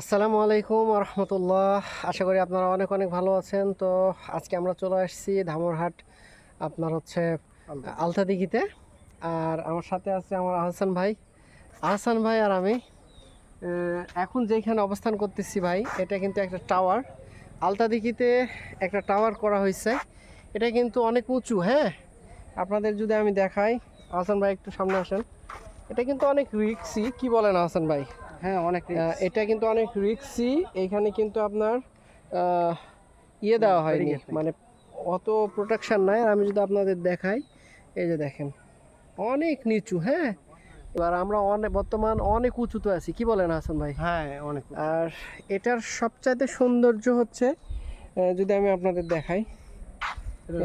আসসালামু আলাইকুম রহমতুল্লাহ আশা করি আপনারা অনেক অনেক ভালো আছেন। তো আজকে আমরা চলে আসছি ধামরহাট আপনার হচ্ছে আলতা দিঘিতে। আর আমার সাথে আছে আমার আহসান ভাই। আহসান ভাই আর আমি। এখন যেখানে অবস্থান করতেছি ভাই এটা কিন্তু একটা টাওয়ার। আলতা দিঘিতে একটা টাওয়ার করা হয়েছে এটা কিন্তু অনেক উঁচু হ্যাঁ? আপনাদের যদি আমি দেখাই আহসান ভাই একটু সামনে আসেন। এটা কিন্তু অনেক রিক্সি কি বলেন আহসান ভাই? হ্যাঁ অনেক এটা কিন্তু অনেক রিক্সি এখানে কিন্তু আপনার ইয়ে দেওয়া হয়নি। মানে অত প্রোটেকশন নাই। আর আমি যদি আপনাদের দেখাই এই যে দেখেন অনেক নিচু হ্যাঁ? এবার আমরা অনেক বর্তমান অনেক উঁচুতে আছি। কি বলেন হাসান ভাই? হ্যাঁ অনেক আর এটার সবচাইতে সৌন্দর্য হচ্ছে যদি আমি আপনাদের দেখাই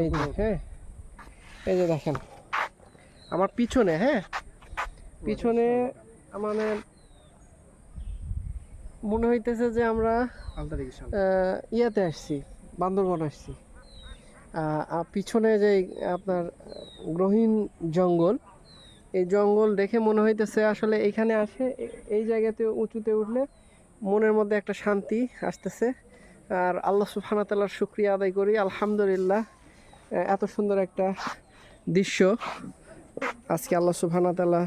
এই যে হ্যাঁ? এই যে দেখেন আমার পিছনে হ্যাঁ? পিছনে মানে মনে হইতেছে যে আমরা ইয়াতে আসছি বান্দরবন আসছি। পিছনে যে আপনার গ্রহীণ জঙ্গল এই জঙ্গল দেখে মনে হইতেছে আসলে এখানে আসে এই জায়গাতে উঁচুতে উঠলে মনের মধ্যে একটা শান্তি আসতেছে। আর আল্লাহ ওয়া তাআলার শুক্রিয়া আদায় করি আলহামদুলিল্লাহ এত সুন্দর একটা দৃশ্য আজকে আল্লাহ ওয়া তাআলা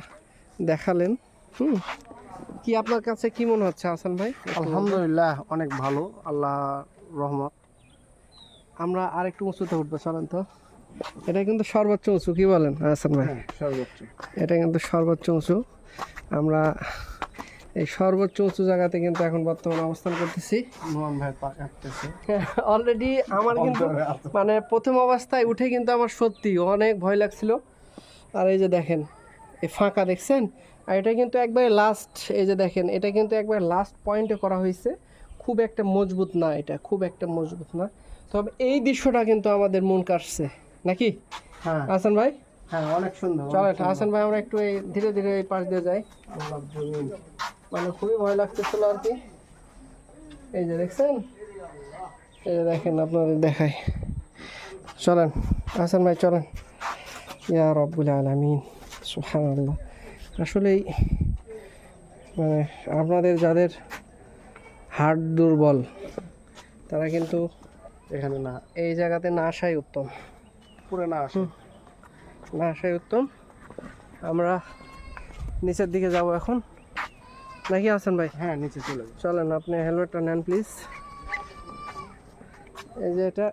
দেখালেন। হুম। কি আপনার কাছে কি মনে হচ্ছে হাসান ভাই? আলহামদুলিল্লাহ অনেক ভালো। আল্লাহ রহমত। আমরা আরেকটু উঁচুতে উঠবো চলেন তো। এটা কিন্তু সর্বোচ্চ উঁচু কি বলেন হাসান ভাই? হ্যাঁ সর্বোচ্চ। এটা কিন্তু সর্বোচ্চ উঁচু। আমরা এই সর্বোচ্চ উঁচু জায়গাতে কিন্তু এখন বর্তমানে অবস্থান করতেছি। অলরেডি আমার কিন্তু মানে প্রথম অবস্থায় উঠে কিন্তু আমার সত্যি অনেক ভয় লাগছিল। আর এই যে দেখেন এই ফাঁকা দেখছেন? আর এটা কিন্তু একবারে লাস্ট এই যে দেখেন এটা কিন্তু একবার লাস্ট পয়েন্টে করা হয়েছে। খুব একটা মজবুত না এটা খুব একটা মজবুত না। তবে এই দৃশ্যটা কিন্তু আমাদের মন কাটছে নাকি? হ্যাঁ। হাসান ভাই? হ্যাঁ অনেক সুন্দর চলেন হাসান ভাই আমরা একটু এই ধীরে ধীরে এই পাশ দিয়ে যাই। আল্লাহ মানে খুবই ভয় লাগতেছিল আর কি। এই যে দেখছেন? এই যে দেখেন আপনাদের দেখাই। চলেন হাসান ভাই চলেন। ইয়া রব্বুল আলামিন সুবহানাল্লাহ। আসলেই মানে আপনাদের যাদের হার্ট দুর্বল তারা কিন্তু এখানে না এই জায়গাতে না আসাই উত্তম। পুরো না আসুন না আসাই উত্তম। আমরা নিচের দিকে যাব এখন। নাকি হাসান ভাই? হ্যাঁ নিচে চলে চলেন আপনি হেলমেটটা নেন প্লিজ। এই যে এটা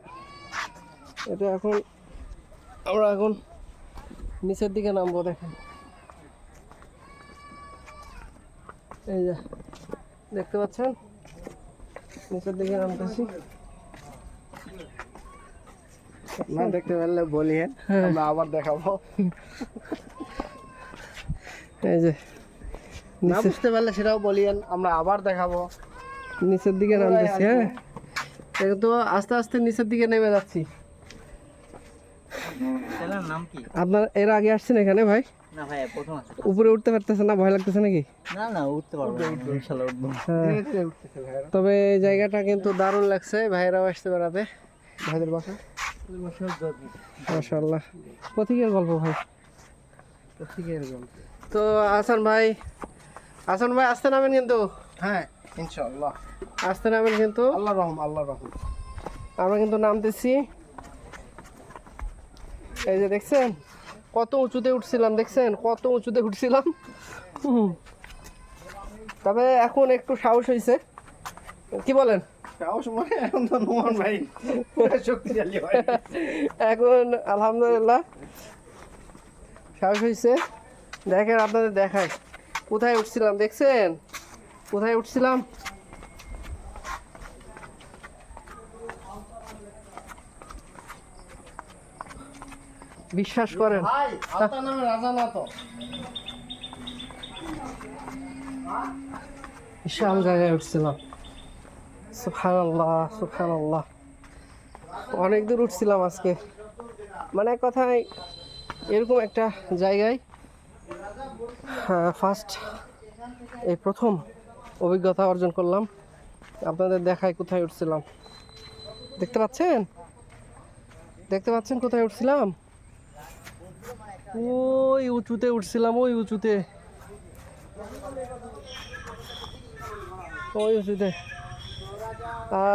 এটা এখন আমরা এখন নিচের দিকে নামবো দেখেন। এই যে দেখতে পাচ্ছেন? নিচের দিকে নামতেছি। না দেখতে পারলে বলিয়েন হ্যাঁ। আমরা আবার দেখাবো। এই যে না বুঝতে পারলে সেটাও বলিয়েন আমরা আবার দেখাবো। নিচের দিকে নামতেছি হ্যাঁ। তো আস্তে আস্তে নিচের দিকে নেমে যাচ্ছি। চ্যানেল নাম কি? আপনার এর আগে আসছেন এখানে ভাই? না ভাই প্রথম উপরে উঠতে পারতেছে না? ভয় লাগতেছে নাকি? না না উঠতে পারব না উঠবো হ্যাঁ। তবে জায়গাটা কিন্তু দারুণ লাগছে ভাইরাও আসতে বেড়াতে ভাইদের বাসা? প্রতীকের গল্প ভাই। গল্প। তো আসান ভাই আসান ভাই আসতে নামেন কিন্তু। হ্যাঁ ইনশাআল্লাহ। আসতে নামেন কিন্তু। আল্লাহ রহম আল্লাহ রহম। আমরা কিন্তু নামতেছি। এই যে দেখছেন? কত উঁচুতে উঠছিলাম দেখছেন? কত উঁচুতে উঠছিলাম। তবে এখন একটু সাহস হয়েছে কি বলেন? তাও সময় এখন তো নোমান ভাই। পুরো শক্তিশালী হয়। এখন আলহামদুলিল্লাহ সাহস হয়েছে দেখেন আপনাদের দেখায়। কোথায় উঠছিলাম দেখছেন? কোথায় উঠছিলাম? বিশ্বাস করেন। বিশাল জায়গায় উঠছিলাম। সুফান আল্লাহ সুফান আল্লাহ অনেক দূর উঠছিলাম আজকে। মানে এক কথায় এরকম একটা জায়গায় ফার্স্ট এই প্রথম অভিজ্ঞতা অর্জন করলাম। আপনাদের দেখায় কোথায় উঠছিলাম। দেখতে পাচ্ছেন? দেখতে পাচ্ছেন কোথায় উঠছিলাম? ওই উঁচুতে উঠছিলাম, ওই উঁচুতে। ওই উঁচুতে।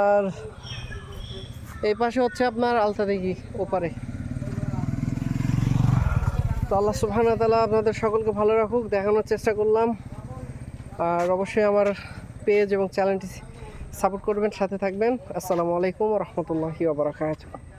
আর এই পাশে হচ্ছে আপনার আলতা দিঘি, ওপারে। তো আল্লাহ সুবহানাহু তালা আপনাদের সকলকে ভালো রাখুক, দেখানোর চেষ্টা করলাম। আর অবশ্যই আমার পেজ এবং চ্যানেলটি সাপোর্ট করবেন, সাথে থাকবেন। আসসালামু আলাইকুম রহমতুল্লাহি ওবরাকাতুহু